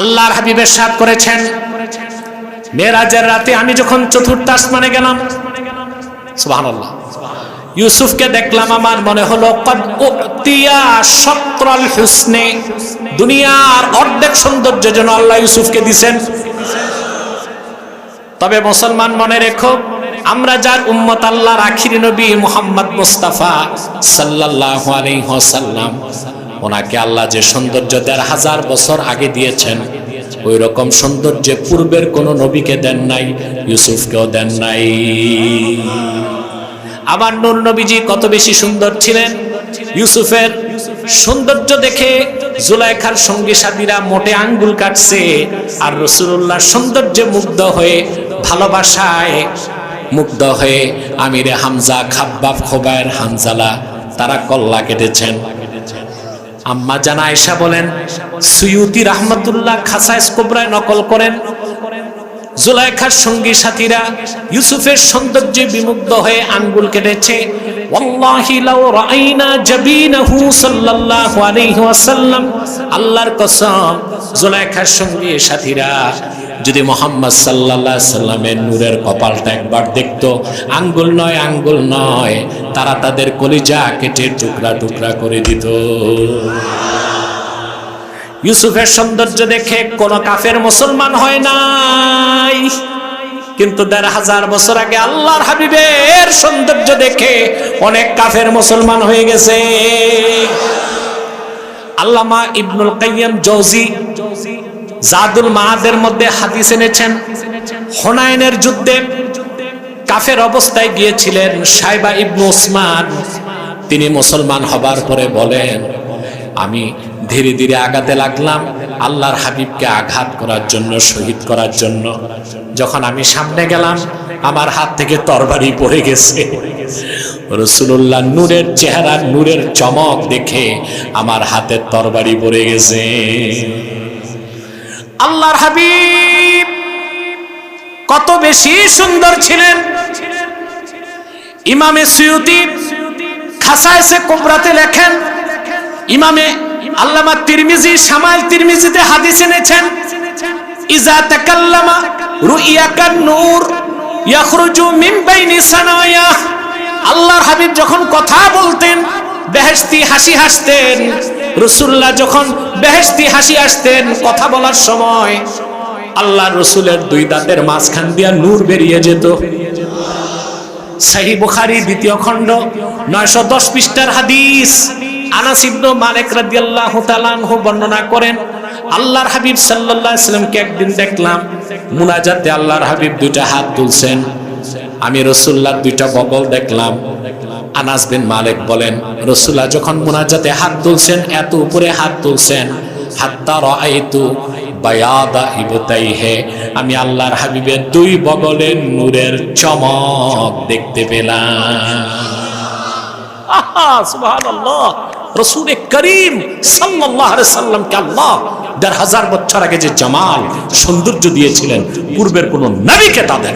আল্লাহর হাবিবের সাথ করেছেন। মেরাজের রাতে আমি যখন চতুর্থ আসমানে গেলাম, সুবহানাল্লাহ, ইউসুফকে দেখলাম আমার মনে হলো দুনিয়ার অর্ধেক সৌন্দর্য যেন আল্লাহ ইউসুফকে দিছেন। তবে মুসলমান মনে রেখো, আমরা যার উম্মত আল্লাহর আখিরি নবী মুহাম্মদ মুস্তাফা সাল্লাল্লাহু আলাইহি ওয়াসাল্লাম ওনাকে আল্লাহ যে সৌন্দর্য দেড় হাজার বছর আগে দিয়েছেন ওই রকম সৌন্দর্যে পূর্বের কোন নবীকে দেন নাই, ইউসুফকেও দেন নাই। আবার নূর নবীজি কত বেশি সুন্দর ছিলেন। ইউসুফের সৌন্দর্য দেখে জুলাইখার সঙ্গী সাথীরা মোটে আঙ্গুল কাটছে আর রসুল্লাহর সৌন্দর্যে মুগ্ধ হয়ে ভালোবাসায় মুগ্ধ হয়ে আমিরে হামজা খাব্বাব খোবায়ের হামজালা, তারা কল্লা কেটেছেন। আম্মা জানা আয়সা বলেন, সুয়ুতি রাহমাতুল্লাহ খাসাইস কোবরায় নকল করেন। জুলাইখার সঙ্গী সাথীরা ইউসুফের সৌন্দর্যে বিমুগ্ধ হয়ে আঙ্গুল কেটেছে। আল্লাহর কসম, জুলাইখার সঙ্গী সাথীরা যদি মোহাম্মদ আলাইহি সাল্লামের নূরের কপালটা একবার দেখতো, আঙ্গুল নয় আঙ্গুল নয়, তারা তাদের কলিজা কেটে টুকরা টুকরা করে দিত। ইউসুফের সৌন্দর্য দেখে কোন কাফের মুসলমান হয় নাই। কিন্তু দেড় হাজার বছর আগে আল্লাহর হাবিবের সৌন্দর্য দেখে অনেক কাফের মুসলমান হয়ে গেছে। আল্লামা ইবনুল কাইয়াম জৌজি জাদুল মাহাদের মধ্যে হাদিস এনেছেন। হোনাইনের যুদ্ধে কাফের অবস্থায় গিয়েছিলেন সাইবা ইবনু ওসমান। তিনি মুসলমান হবার পরে বলেন, আমি ধীরে ধীরে আগাতে লাগলাম, আল্লাহর হাবিবকে আঘাত করার জন্য, শহীদ করার জন্য। যখন আমি সামনে গেলাম, আমার হাত থেকে তরবারি পড়ে গেছে। রসুল্লাহ নূরের চেহারা, নূরের চমক দেখে আমার হাতের তরবারি পড়ে গেছে। আল্লাহর হাবিব কত বেশি সুন্দর ছিলেন। ইমামে সুয়ুতি খাসায়সে কোবরাতে লেখেন, ইমামে আল্লামা তিরমিজি সামাইল তিরমিজিতে হাদিস এনেছেন, ইজা তাকাল্লামা রুইয়াকান নূর ইয়াখরুজু মিন বাইনি সানায়া। আল্লাহর হাবিব যখন কথা বলতেন, বেহেশতি হাসি হাসতেন। রসুল্লাহ যখন বেহেশতি হাসি আসতেন কথা বলার সময় আল্লাহ রসুলের দুই দাঁতের মাঝখান দিয়া নূর বেরিয়ে যেত। সাহি বুখারি দ্বিতীয় খণ্ড, নয়শো দশ পৃষ্ঠার হাদিস। বর্ণনা করেন হাবিব সাল্লামকে একদিন দেখলাম আল্লাহর হাবিব দুইটা হাত তুলছেন। আমি রসুল্লাহর দুইটা বগল দেখলাম। আনাস বিন মালিক বলেন রসুল্লাহ যখন মুনাজাতে হাত তুলছেন, এত উপরে হাত তুলছেন, হাত্তা রাআইতু বায়াদা আমি আল্লাহর হাবিবের দুই বগলের নূরের চমক দেখতে পেলাম। আহা করিম দেড় হাজার বছর আগে যে জামাল সৌন্দর্য দিয়েছিলেন, পূর্বের কোন নবীকে তাদের